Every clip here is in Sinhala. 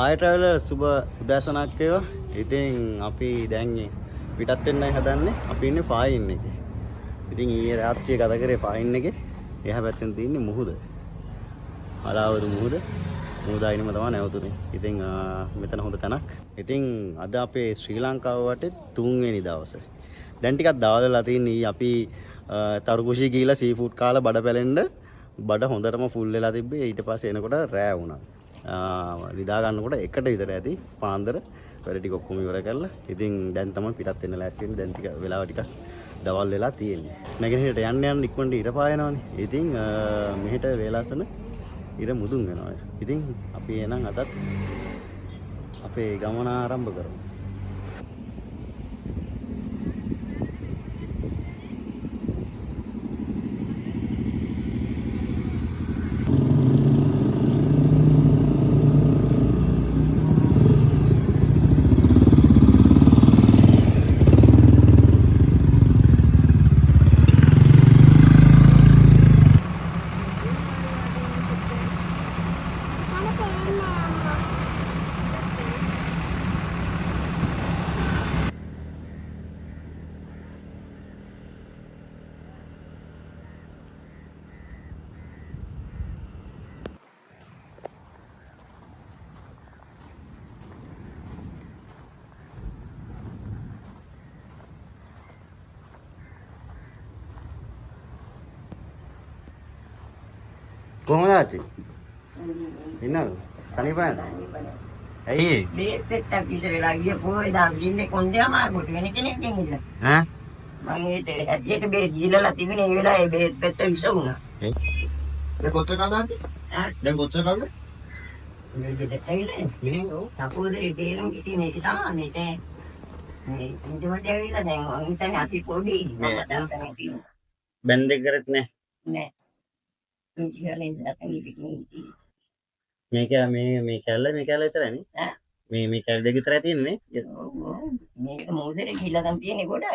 හාය ට්‍රැවලර් සුබ උදෑසනක් වේවා. ඉතින් අපි දැන් පිටත් වෙන්නයි හදන්නේ. අපි ඉන්නේ ෆායින් එකේ. ඉතින් ඊයේ රාත්‍රියේ ගත කරේ ෆායින් එකේ. එහා පැත්තෙන් තියෙන්නේ මුහුද. අලාවරු මුහුද. මුහුදායිනම තමයි නැවතුනේ. ඉතින් ආ, මෙතන හොඳ තැනක්. ඉතින් අද අපේ ශ්‍රී ලංකාව වටේ තුන්වෙනි දවසේ. දැන් ටිකක් දවල්ලා තියෙන්නේ ඊ අපි තරුකුෂි ගිහිලා සී ෆුඩ් කාලා බඩ පැලෙන්න බඩ හොඳටම ෆුල් වෙලා තිබ්බේ ඊට පස්සේ එනකොට රෑ වුණා. ආ, නිදා ගන්නකොට එකට විතර ඇති පාන්දර. වැඩ ටික ඔක්කොම ඉවර කරලා ඉතින් දැන් තමයි පිටත් වෙන්න ලෑස්ති වෙන්නේ. දැන් ටික වෙලාව ටිකක් දවල් වෙලා තියෙන්නේ. නැගෙනහිරට යන්න යන්න ඉක්මනට ඉර පායනවනේ. ඉතින් ආ, මෙහෙට වේලාසන ඉර මුදුන් වෙනවා. ඉතින් අපි එනම් අතත් අපේ ගමන ආරම්භ කරමු. කොහොමද ආච්චි? ඉන්නවද? සනීප නැද්ද ඇයි ඒ? බේත් පෙට්ටක් පිස වෙලා ගිය පොයේ දා ඉන්නේ කොන්දේම ආපුට වෙන කෙනෙක් දෙන්නේ ඈ? මම ඒට ඇත්තට බේත් දීලා තිබුණේ ඒ වෙලාවේ බේත් පෙට්ට විස වුණා දැන් කොච්චර කන්දාද ආ දැන් කොච්චර කන්ද මේ දෙට ඇවිල්ලා තපෝදේ තේරුම් කිතිනේ ඒක තමයි මේක මේ ඉන්ටර්නෙට් ඇවිල්ලා දැන් හිතන්නේ අපි පොඩි. මම දැන් තමයි තියෙන්නේ බැන් දෙක කරත් නෑ. නෑ ඉන්ටි ගාලෙන් දැන් ඉතින් මේක මේ මේ කැල්ල මේ කැල්ල විතරයි නේ ඈ? මේ මේ කැල්ල දෙක විතරයි තියෙන්නේ මේක මොහොතේ ගිහිල්ලා නම් තියෙන්නේ කොට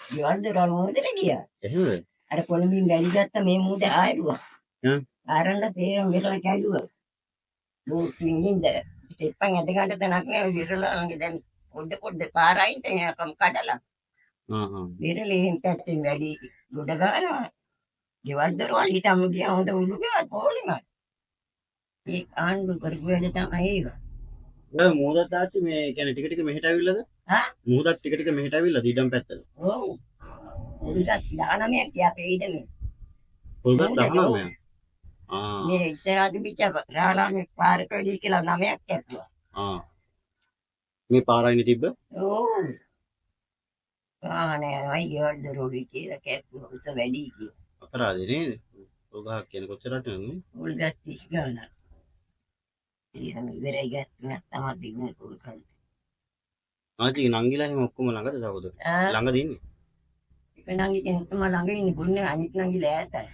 ගෙවල් දරන මොහොතේ ගියා එහෙමද අර කොළඹින් වැඩි ගත්ත මේ මුද ආයුවා. හ්ම්. ආරන්න තේරම් වෙලා කැඩුවා. දුක් නින්ද ඉතින් ඇද ගන්න තැනක් නෑ විරලංගෙ දැන් පොඩ පොඩ පාරයින් තැනකම් කඩලා. ආ ආ විරලෙන් පැත්තෙන් වැඩි ගොඩ ගන්නවා. ගෙවල් දරවල් හිටම ගියා හොඳ උළුගේ පොලිමයි. ඒ ආණ්ඩු කරපු වැඩ තමයි ඒක. ඔය මූදත් තාච්චි මේ කියන්නේ ටික ටික මෙහෙට ඇවිල්ලාද හා? මූදත් ටික ටික මෙහෙට ඇවිල්ලා ඊටම් පැත්තට ඔව්. උඩට දානමයක් තියා පෙයිදනේ. පොල්ගස් මූදද? දහනවා මම ආ මේ ඉස්සරහට පිට රාලාගේ පාරක වැඩි කියලා නමයක් ඇතුවා. ආ මේ පාරයිනේ තිබ්බ ඕ ආනේ අයි ගෙවල් දරුවෝ කියලා කැක්කුව උස වැඩි කියලා. අපරාධේ නේද පොල්ගහක් කියන කොච්චරට නෙමෙයි උල් ගත්තිස් ගන්න. ඊළඟ ඉවරයි ගත්තා තමයි දිනුනේ කුල් කල්. ආච්චි නංගිලා එහෙම ඔක්කොම ළඟද සහෝදර ළඟද ඉන්නේ එක නංගි කෙනෙක් තමයි ළඟ ඉන්නේ පුන්නේ අනිත් නංගි ලෑතයි.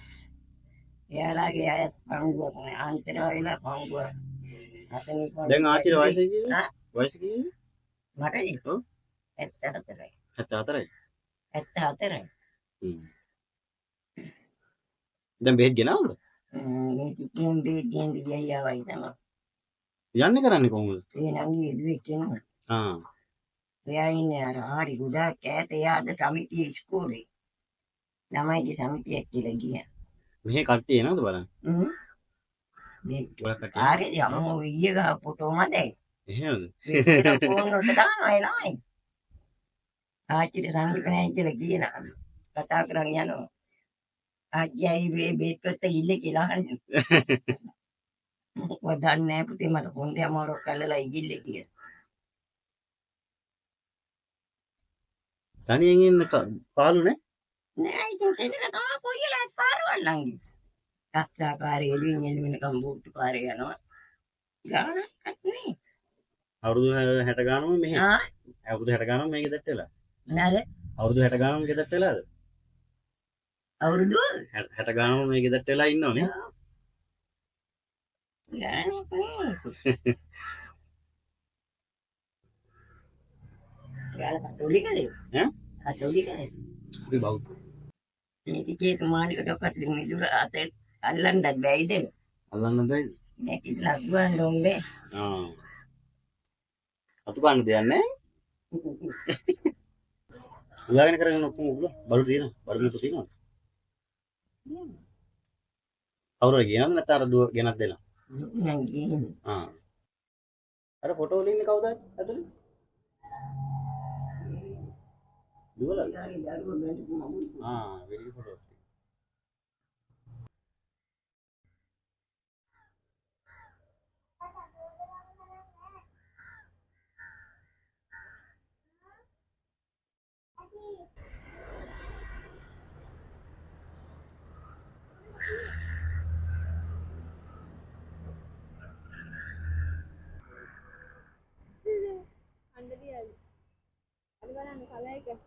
එයාලාගේ අය පංගුවක් නේ ආන්තර වෙලා පංගුව. අතනින් දැන් ආච්චිට වයස කීයද? වයස කීයද මට ඒක ඔව්. 74යි. 74යි 74යි. හ්ම්. දැන් බෙහෙත් ගෙනාවද මේ පිටින් බේදියෙන් ගියයි තමයි. යන්නේ කරන්නේ කොහොමද ඒ නංගි එළුවේ කෙනා. ආ එයා ඉන්නේ අර හරි ගොඩාක් ඈත එයාද සමිතිය ඉස්කෝලේ. ළමයිගේ සමිතියක් කියලා ගියා. මෙහෙ කට්ටිය එනවද බලන්න හ්ම්. මේ ආරේ යමු ඊයේ ගහ ෆොටෝ මතේ. එහෙමද ඒක ෆෝන් වලට දානවා ඒ ළමයි. ආච්චිට සංගීතනයි කියලා කියනවා. කතා කරන් යනවා. ආච්චියි මේ බේත් ඉල්ල කියලා අහන්නේ. මොකද දන්නේ නැහැ පුතේ මට කොන්දේ අමාරුවක් කළලා ඉගිල්ල කියලා. තනියෙන් ඉන්න පාලු නේ නෑ ඉතින් එතන තමයි කොයිලා පාරවල් නංගි. රස්තා පාරේ එළියෙන් එළිවෙන කම්බෝට්ටු පාරේ යනවා. ගානක් නේ. අවුරුදු 60 ගානම මෙහෙ ආ අවුරුදු 60 ගානම මේක දෙට්ට වෙලා නේද? අවුරුදු 60 ගානම මේක දෙට්ට වෙලාද අවුරුදු හැට ගනම මේ ගෙදට වෙලා ඉන්නවනේ බෞ සමානික ඩොකට මිදුර අත අල්ලන්නත් බැයිද අල්ලන්න බැයි නැකි ලක්බන් ඩොම්බේ අතු පාන්න දෙයන්නේ උදාගෙන කරගෙන ඔක්කොම බලු තියෙනවා. බලු තියෙනවා. කවුරු ගෙනද නැත්නම් අර දුව ගෙනත් දෙනවා. නම් ගිහින්. ආ. අර ෆොටෝ වල ඉන්නේ කවුද ඇතුලේ? දුවලා. ආ වෙලි ෆොටෝස්. අද බලන්න කල එක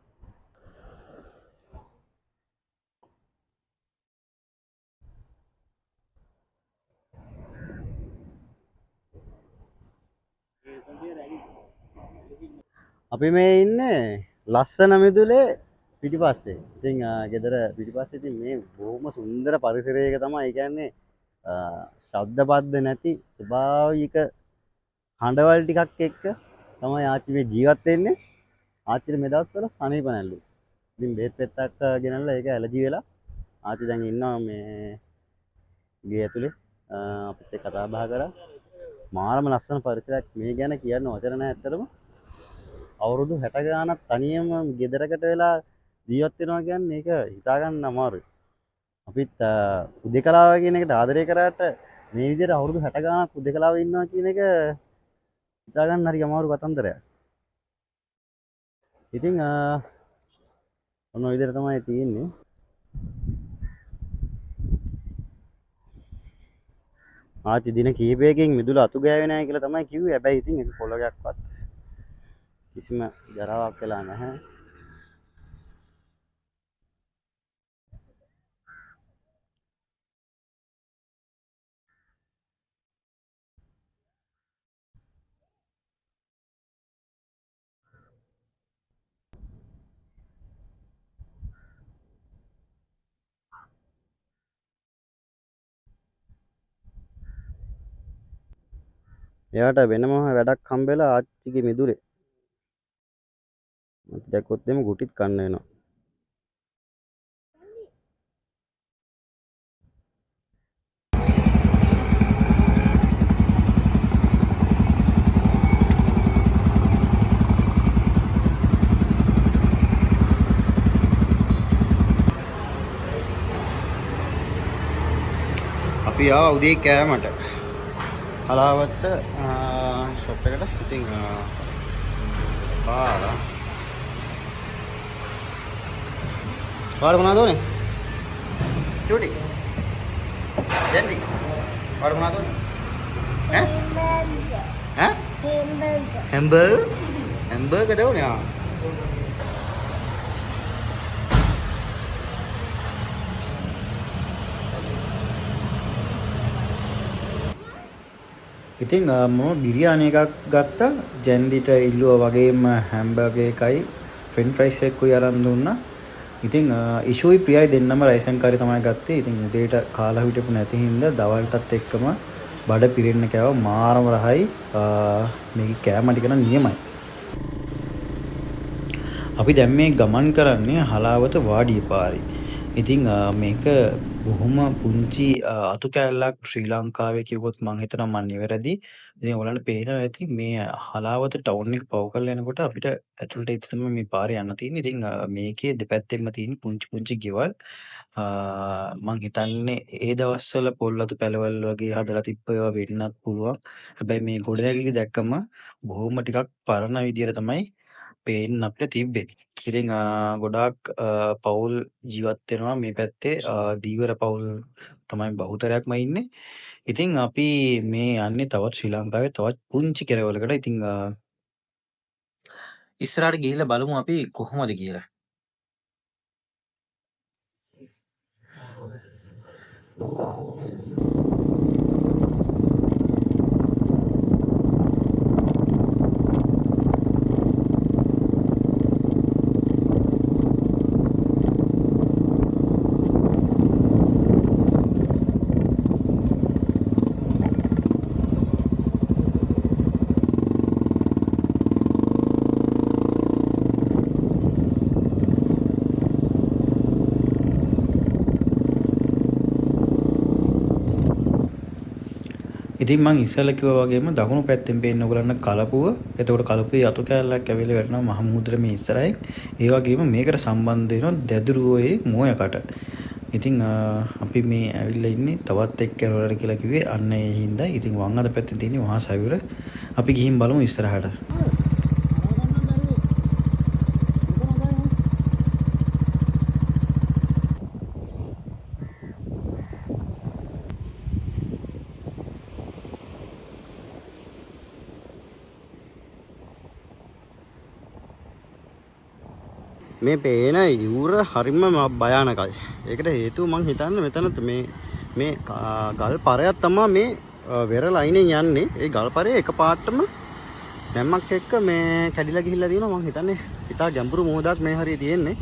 අපි මේ ඉන්නේ ලස්සන මිදුලේ පිටිපස්සේ. ඉතින් ආ, ගෙදර පිටිපස්සේ ඉතින් මේ බොහොම සුන්දර පරිසරයක තමයි. ඒ කියන්නේ ආ, ශබ්ද බද්ද නැති ස්වභාවික හඬවල් ටිකක් එක්ක තමයි ආච්චි මේ ජීවත් වෙන්නේ. ආච්චිට මේ දවස්වල සනීප නැල්ලු. ඉතින් බේත් පෙත්තක් ගෙනල්ලා ඒක ඇලර්ජි වෙලා ආච්චි දැන් ඉන්නවා මේ ගේ ඇතුලේ ආ, අපිත් එක්ක කතා බහ කරා. මාරම ලස්සන පරිසරයක් මේ ගැන කියන්න වචන නැහැ ඇත්තටම. අවුරුදු 60 ගානක් තනියම ගෙදරකට වෙලා ජීවත් වෙනවා කියන්නේ ඒක හිතා ගන්න අමාරුයි. අපිත් අ, උදේකලාව කියන එකට ආදරය කරාට මේ විදිහට අවුරුදු 60 ගානක් උදේකලාව ඉන්නවා කියන එක හිතා ගන්න හරි අමාරු කතන්දරයක්. ඉතින් අ, ඔන්න ඔය විදිහට තමයි තියෙන්නේ. ආච්චි දින කීපයකින් මිදුල අතු ගෑවේ නැහැ කියලා තමයි කිව්වේ. හැබැයි ඉතින් ඒක පොළොගයක්වත් කිසිම ජරාවක් වෙලා නැහැ. එයාට වෙනම වැඩක් හම්බෙලා ආච්චිගේ මිදුලේ. මට දැක්කොත් එimhe ගුටිත් කන්න වෙනවා. අපි ආවා උදේ කෑමට. හලාවත්ත ෂොප් එකට ඉතින් පාලා පාර මොනවද ඕනේ චූටි ජෙන්ඩි පාර මොනවද ඕනේ ඈ ඈ හැම්බර්ගර් හැම්බර්ගර් ඉතින් අ, මම බිරියානි එකක් ගත්තා ජැන්ඩිට ඉල්ලුවා වගේම හැම්බර්ගර් එකයි ෆ්‍රෙන්ච් ෆ්‍රයිස් එකකුයි අරන් දුන්නා. ඉතින් අ, ඉෂුයි ප්‍රියයි දෙන්නම රයිස් ඇන්ඩ් කරි තමයි ගත්තේ. ඉතින් උදේට කාලා හිටපු නැති හින්දා දවල්ටත් එක්කම බඩ පිරෙන්න කෑවා මාරම රහයි. අ, මේකේ කෑම ටික නම් නියමයි. අපි දැන් මේ ගමන් කරන්නේ හලාවත වාඩිය පාරේ. ඉතින් අ, මේක බොහොම පුංචි අ, අතු කෑල්ලක් ශ්‍රී ලංකාවේ කිව්වොත් මං හිතනවා මං නිවැරදි. ඉතින් ඔයාලට පේනවා ඇති මේ හලාවත ටවුන් එක පව් කරලා යනකොට අපිට ඇතුළට ඉත තමයි මේ පාරේ යන්න තියෙන්නේ. ඉතින් අ, මේකේ දෙපැත්තෙම තියෙන පුංචි පුංචි ගෙවල් අ, මං හිතන්නේ ඒ දවස්වල පොල් අතු පැලවල් වගේ හදලා තිබ්බ ඒවා වෙන්නත් පුළුවන්. හැබැයි මේ ගොඩනැගිලි දැක්කම බොහොම ටිකක් පරණ විදියට තමයි පේන්න අපිට තිබ්බේ. ඉතින් අ, ගොඩාක් අ, පවුල් ජීවත් වෙනවා මේ පැත්තේ අ, දීවර පවුල් තමයි බහුතරයක්ම ඉන්නේ. ඉතින් අපි මේ යන්නේ තවත් ශ්‍රී ලංකාවේ තවත් පුංචි කෙරවලකට. ඉතින් අ, ඉස්සරහට ගිහිල්ලා බලමු අපි කොහොමද කියලා. ඉතින් මං ඉස්සෙල්ලා කිව්වා වගේම දකුණු පැත්තෙන් පේන්න ඔයගලන්ට කලපුව. එතකොට කලපුවේ යතු කැලලක් ඇවිල්ලා වැටෙනවා මහ මුහුදට මේ ඉස්සරහින්. ඒ වගේම මේකට සම්බන්ධ වෙනවා දැදුරුවේ මෝයකට. ඉතින් අ, අපි මේ ඇවිල්ලා ඉන්නේ තවත් එක් කැරවලට කියලා කිව්වේ අන්න ඒ හින්දා. ඉතින් වම් අත පැත්තේ තියෙන මහා සයුර. අපි ගිහින් බලමු ඉස්සරහට. මේ පේන ඉවුර හරිම ම- භයානකයි. ඒකට හේතුව මං හිතන්නේ මෙතන ත- මේ මේ කා- ගල් පරයක් තමා මේ අ, වෙර ලයිනෙන් යන්නේ. ඒ ගල් පරේ එක පාටම නැම්මක් එක්ක මේ කැඩිලා ගිහිල්ලා තියෙනවා මං හිතන්නේ. ඉතා ගැඹුරු මොහොතක් මේ හරිය තියෙන්නේ.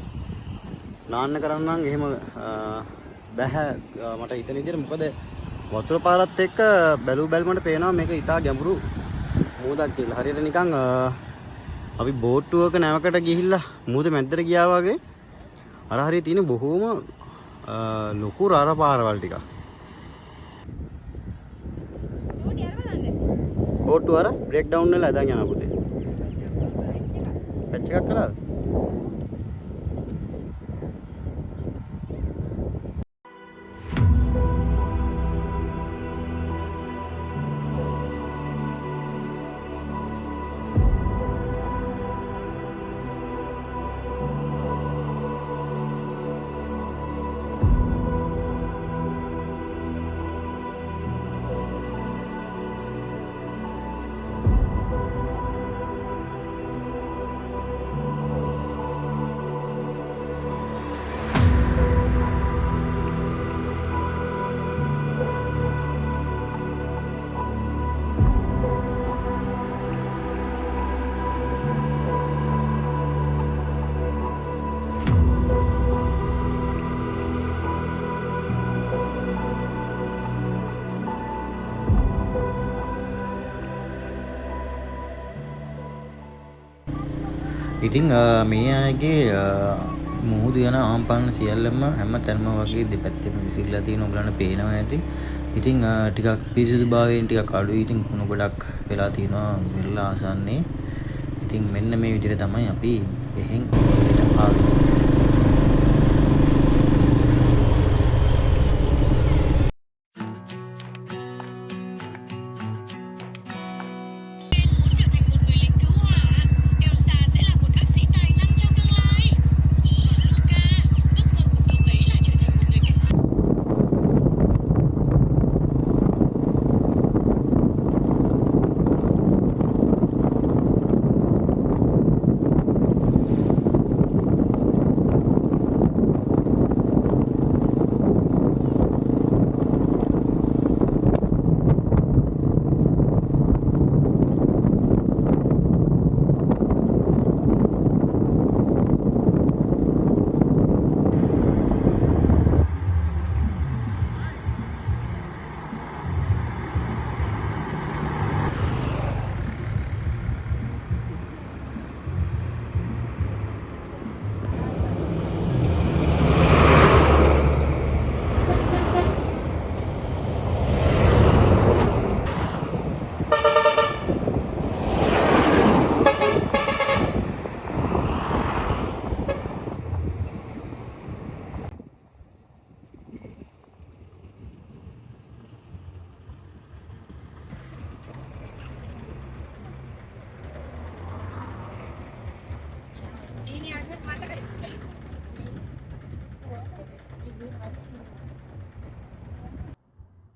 නාන්න කරන්නම් එහෙම අ, බැහැ අ, මට හිතන විදිහට මොකද වතුර පාරත් එක්ක බැලු බැලමට පේනවා මේක ඉතා ගැඹුරු මොහොතක් කියලා. හරියට නිකන් අ, අපි බෝට්ටුවක නැවකට ගිහිල්ලා මුහුද මැද්දට ගියා වගේ අර හරිය තියෙන බොහෝම අ, ලොකු රර පාරවල් ටිකක්. ඕඩි අර බලන්න. බෝට්ටුව අර බ්‍රේක් ඩවුන් වෙලා ඇදන් යනවා පුතේ. පැච් එකක් කළාද? ඉතින් අ, මේ අයගේ අ, මුහුදු යන ආම්පන්න සියල්ලම හැම තැනම වගේ දෙපැත්තෙම විසිරලා තියෙන ඔයගලන්ට පේනවා ඇති. ඉතින් අ, ටිකක් පිරිසිදුභාවයෙන් ටිකක් අඩුයි. ඉතින් කුණු ගොඩක් වෙලා තියෙනවා වෙරළා ආසන්නේ. ඉතින් මෙන්න මේ විදිහට තමයි අපි එහෙන් එළියට ආවේ.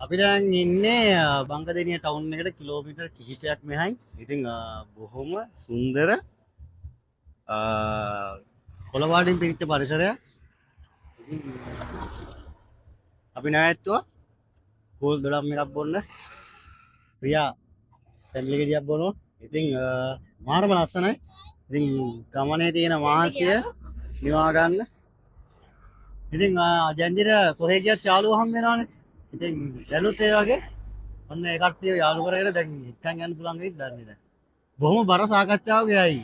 අපි දැන් ඉන්නේ බංගදනිය ටවුන් එකට කිලෝමීටර් කිහිපයක් මෙහයි. ඉතින් අ, බොහොම සුන්දර අ, කොළවාඩින් පිරිච්ච පරිසරයක්. ඉතින් අපි නැවැත්තුවා කෝල් දොඩම් එකක් බොන්න. ප්‍රියා ෆැමිලි ගෙඩියක් බොනවා. ඉතින් අ, මාරම ලස්සනයි. ඉතින් ගමනේ තියෙන වාහනය නිවා ගන්න. ඉතින් ජැන්ජිර කොහේ ගියත් යාළුවෝ හම් වෙනවනේ. ඉතින් දැනුත් ඒ වගේ ඔන්න ඒ කට්ටිය යාළු කරගෙන දැන් එක්කන් යන්න පුළුවන් වෙයිද දන්නේ නැහැ. බොහොම බර සාකච්ඡාවක් ගියයි.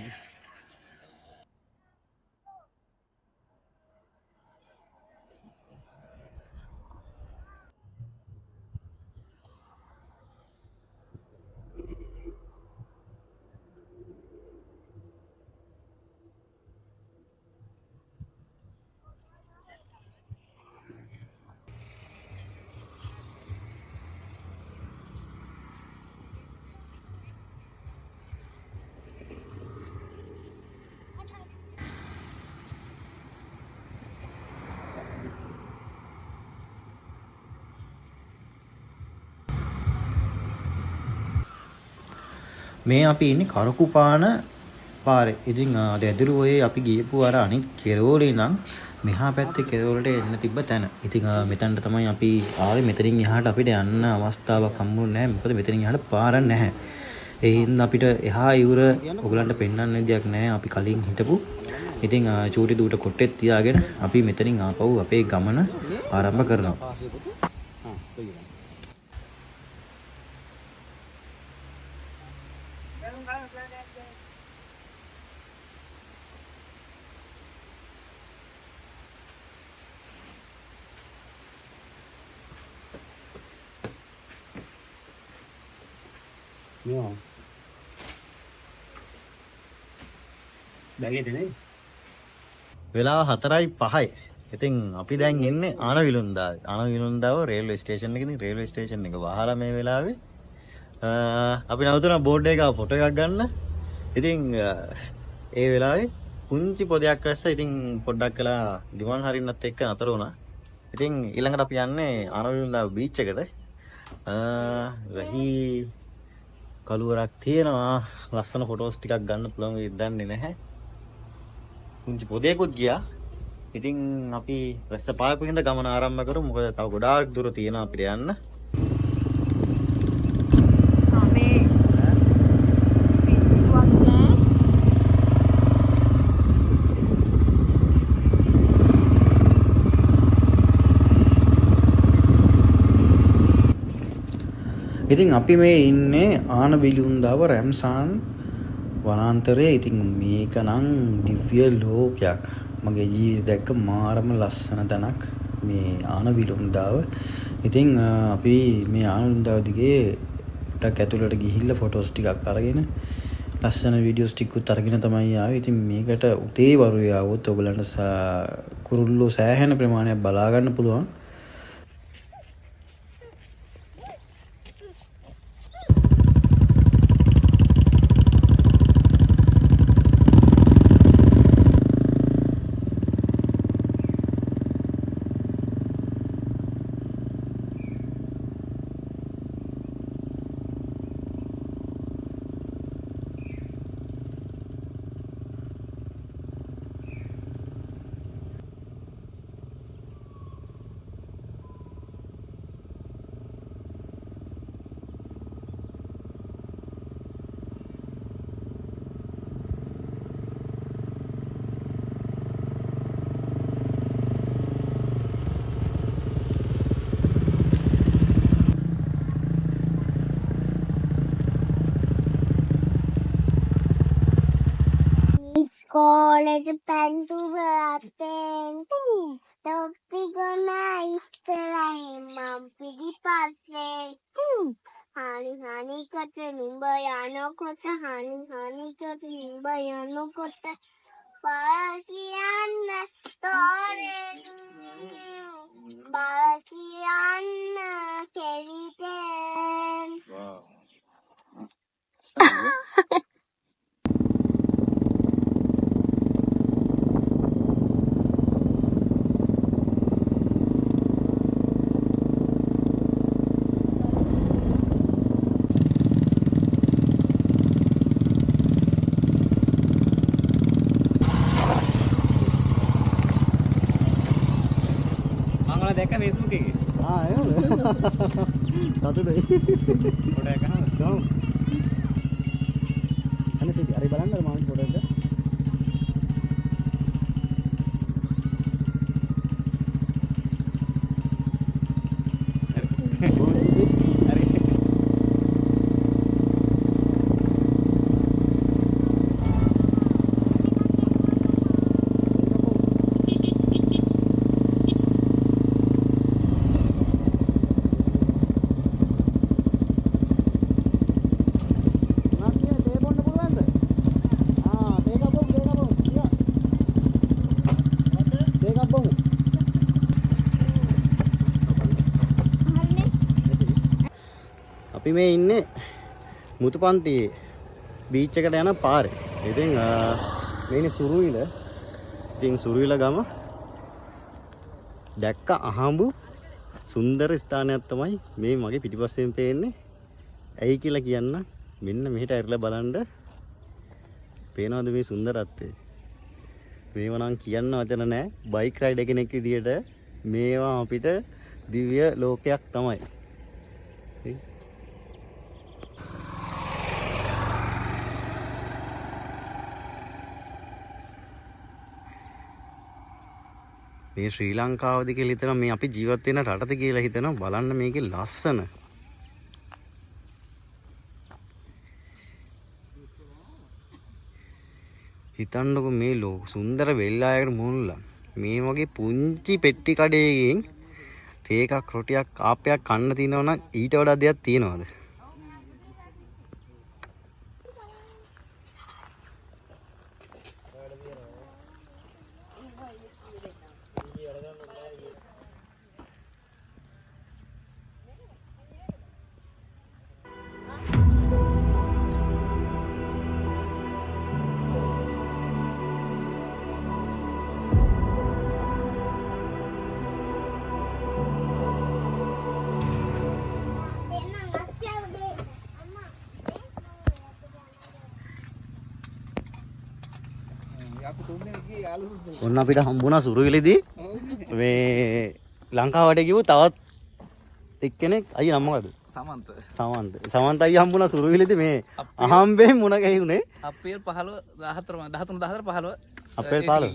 මේ අපි ඉන්නේ කරකුපාන පාරේ. ඉතින් අද ඇදුරු ඔය අපි ගියපු අර අනිත් කෙරෝලේ නම් මෙහා පැත්තේ කෙරෝලට එන්න තිබ්බ තැන. ඉතින් ආ, මෙතනට තමයි අපි ආවේ. මෙතනින් එහාට අපිට යන්න අවස්ථාවක් හම්බුනේ නැහැ. මොකද මෙතනින් එහාට පාරක් නැහැ. ඒ හින්දා අපිට එහා ඉවුර ඔයගලන්ට පෙන්වන්න විදියක් නැහැ. අපි කලින් හිටපු. ඉතින් ආ, චූටි දූට කොට්ටෙත් තියාගෙන අපි මෙතනින් ආපහු අපේ ගමන ආරම්භ කරනවා. වෙලාව හතරයි පහයි. ඉතින් අපි දැන් එන්නේ ආනවිලුන්දා. ආනවිලුන්දාව රේල්වේ ස්ටේෂන් එකකින් රේල්වේ ස්ටේෂන් එක වහලා මේ වෙලාවේ. අ, අපි නවතුන බෝඩ් එක ෆොටෝ එකක් ගන්න. ඉතින් අ, ඒ වෙලාවේ පුංචි පොදයක් වැස්ස ඉතින් පොඩ්ඩක් කළා දිවන් හරින්නත් එක්ක නතර වුණා. ඉතින් ඊළඟට අපි යන්නේ ආනවිලුන්දා බීච් එකට. අ, වැහි කළුවරක් තියෙනවා. ලස්සන ෆොටෝස් ටිකක් ගන්න පුළුවන් වෙයිද? දන්නේ නැහැ. පුංචි පොදයකුත් ගියා. ඉතින් අපි වැස්ස පායපු හින්දා ගමන ආරම්භ කරමු මොකද තව ගොඩාක් දුර තියෙනවා අපිට යන්න. ඉතින් අපි මේ ඉන්නේ ආන විලුන්දාව රැම්සාන් වනාන්තරයේ ඉතින් මේක නම් දිව්‍ය ලෝකයක්. මගේ ජීවිතේ දැක්ක මාරම ලස්සන තැනක්. මේ ආන විලුන්දාව ඉතින් අ, අපි මේ ආන විලුන්දාව දිගේ ටක් ඇතුළට ගිහිල්ලා ෆොටෝස් ටිකක් අරගෙන ලස්සන වීඩියෝස් ටිකකුත් අරගෙන තමයි ආවේ. ඉතින් මේකට උදේ වරුවේ ආවොත් ඔයගලන්ට සා- කුරුල්ලෝ සෑහෙන ප්‍රමාණයක් බලා ගන්න පුළුවන්. ඉස්කෝලෙට පැන්සුව අතෙන් තොප්පි ගොන ඉස්තරයි මම් පිටිපස්සේ හනි හනිකට නුඹ යනකොට හනි හනිකට නුඹ යනකොට බල කියන්න තෝරෙන් බල කියන්න කෙවිතෙන් මංගල දැක්ක ෆේස්බුක් එකේ ආ එහෙමද සතුටුයි ෆොටෝ එක ගහනවා ගමු අනිත් හරි බලන්න මාත් ෆොටෝ එක අපි මේ ඉන්නේ මුතුපන්ති බීච් එකට යන පාරේ. ඉතින් අ, මේනේ සුරුවිල. ඉතින් සුරුවිල ගම දැක්ක අහඹු සුන්දර ස්ථානයක් තමයි මේ මගේ පිටිපස්සෙන් පේන්නේ. ඇයි කියලා කියන්න මෙන්න මෙහෙට ඇරලා බලන්න පේනවද මේ සුන්දරත්වය මේව නම් කියන්න වචන නෑ බයික් රයිඩ කෙනෙක් විදියට මේවා අපිට දිව්‍ය ලෝකයක් තමයි මේ ශ්‍රී ලංකාවද කියලා හිතන මේ අපි ජීවත් වෙන රටද කියලා හිතනවා බලන්න මේකේ ලස්සන. හිතන්නකො මේ ලෝ සුන්දර වෙල්ලායකට මුහුණලා මේ වගේ පුංචි පෙට්ටි කඩේකින් තේ එකක් රොටියක් කාපයක් කන්න තියෙනවා නම් ඊට වඩා දෙයක් තියෙනවද? ඔන්න අපිට හම්බුණා සුරුවිලිදී. මේ ලංකාවට කිව්ව තවත් එක්කෙනෙක්. අයි නම්මකද සමන්ත. සමන්ත. සමන්ත අයි හම්බුණා සුරුවිලිදී මේ අහම්බේ මුණ ගැහුනේ අපේල් පහලව දහතරම දහතුන දහතර පහලව අපේල් පහළොව?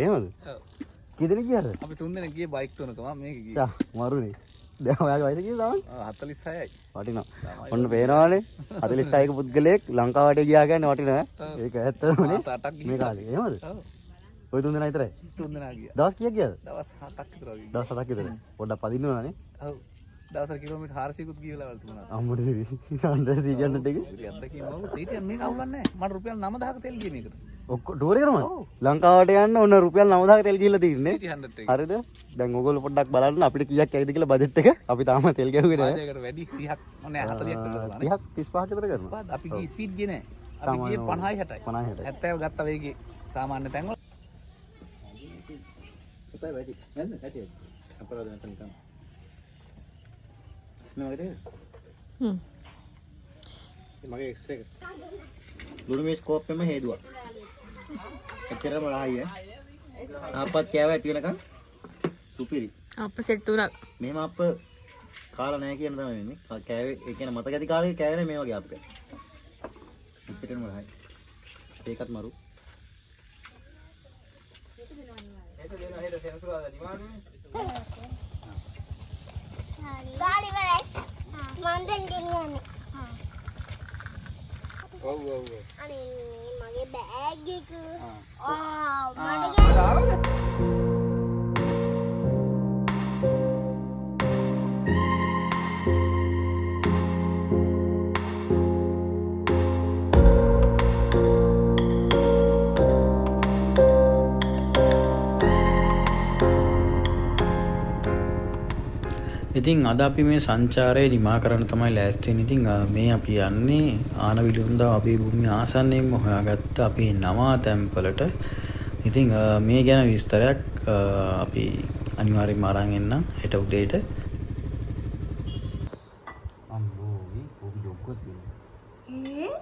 එහෙමද? ඔව්. කීදෙනෙක් ගියාද? අපි තුන්දෙන ගිය බයික් තුනකම. මේක ගියේ. චා මරුනේ. දැන් ඔයාගේ වයස කීයද තාම? හතලිස් හයයි වටිනවා. ඔන්න පේනවානේ. 46ක පුද්ගලයෙක් ලංකාවට ගියා කියන්නේ වටිනවා. ඒක ඇත්තමනේ මේ කාලේ. එහෙමද? ඔව් ඔය තුන් දෙනා විතරයි? තුන්දෙනා ගියා. දවස් කීයක් ගියාද? දවස් හතක් විතර වගේ. දවස් හතක් විතර. පොඩ්ඩක් පදින්නවනේ ඔව්. දවසට කිලෝමීටර් 400කුත් ගියලා වල තිබුණා. අම්මුට ටික ඉතින් අත්දැකීම් වල ඊට මේක අවුලන්නේ නැහැ. මට රුපියල් 9000ක තෙල් ගියේ මේකට. ඔක්කො ටූර් එකටම. ලංකාවට යන්න ඔන්න රුපියල් 9000ක තෙල් ගිහලා තින්නේ සිටි 100 එක. හරිද? දැන් ඔයගොල්ලෝ පොඩ්ඩක් බලන්න අපිට කීයක් ඇයිද කියලා බජට් එක. අපි තාම තෙල් ගැහුවේ නැහැ. රාජයකට වැඩි 30ක් මොනේ 40ක් විතර කරලා 30ක් 35ක් විතර කරනවා. අපි ගියේ ස්පීඩ් ගියේ නෑ අපි ගියේ 50යි 60යි 50 60 70 ගත්ත වේගේ සාමාන්‍ය තැන්වල නැද්ද හැටියට අපරාධ නැත්නම් නිකන් මේ වගේ හ්ම්. මගේ එක්ස්රේ එක ලුණු මේ ස්කෝප් එකම හේදුවා එච්චරම රහයි ආපත් කෑව ඇති වෙනකන් සුපිරි අප සෙට් තුනක් මෙහෙම අප කාලා නැහැ කියන තමයි වෙන්නේ කෑවේ ඒ කියන්නේ මතක ඇති කාලේ කෑවේ මේ වගේ අප්පේ එච්චරම රහයි ඒකත් මරු ගාලි ඉවරයි මම දැන් ගෙනියන්නේ ඔව් ඔව් ඔව් අනේ මගේ බෑග් එක ආ මට ඉතින් අද අපි මේ සංචාරය නිමා කරන්න තමයි ලෑස්ති වෙන්නේ. ඉතින් අ, මේ අපි යන්නේ ආනවිලුන්දා අපේ භූමිය ආසන්නයෙන්ම හොයාගත්ත අපේ නවාතැන්පලට. ඉතින් අ, මේ ගැන විස්තරයක් අ, අපි අනිවාර්යයෙන්ම අරන් එන්නම් හෙට උදේට. අම්බෝ මේ කෝපි ජොක්කොත් තියෙනවා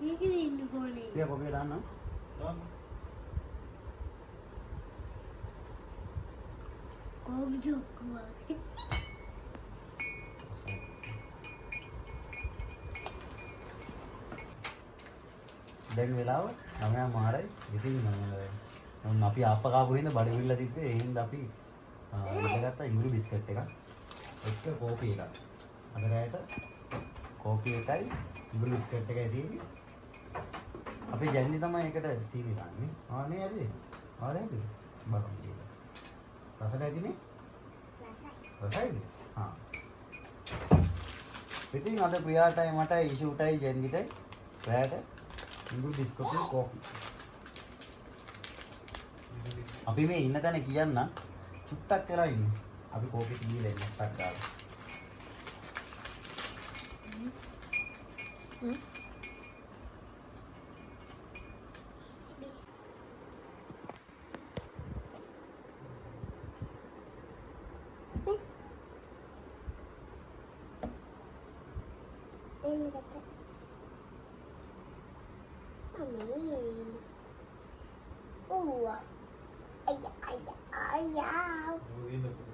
මේකද ඉන්න කොනේ ඉතින් කෝපිය දාන්න කෝපි ජොක්කුවා දැන් වෙලාව 9 මාරයි ඉතින් මම අපි ආප්ප කාපු හින්දා බඩවිල්ල තිබ්බේ ඒ හින්දා අපි ඉඳගත්ත ඉඟුරු බිස්කට් එකක්. එක්ක කෝපි එකක්. අද රැයට කෝපි එකයි ඉඟුරු බිස්කට් එකයි තියෙන්නේ. අපි ජැන්දි තමයි එකට සීනි දාන්නේ. ආ නේ ඇයි ආ දැන් බලන්න කියලා. රසට ඇතිනේ රසයිද? හා ඉතින් අද ප්‍රියාටයි මටයි ඉෂුටයි ජැන්දිටයි රැයට ඉඟුරු බිස්කට් කෝපි අපි මේ ඉන්න තැන කියන්න චුට්ටක් වෙලා ඉන්න. අපි කෝපි කීලා ඉන්න චුට්ටක් ගාලා. Oh, what? Oh, yeah. Oh, yeah.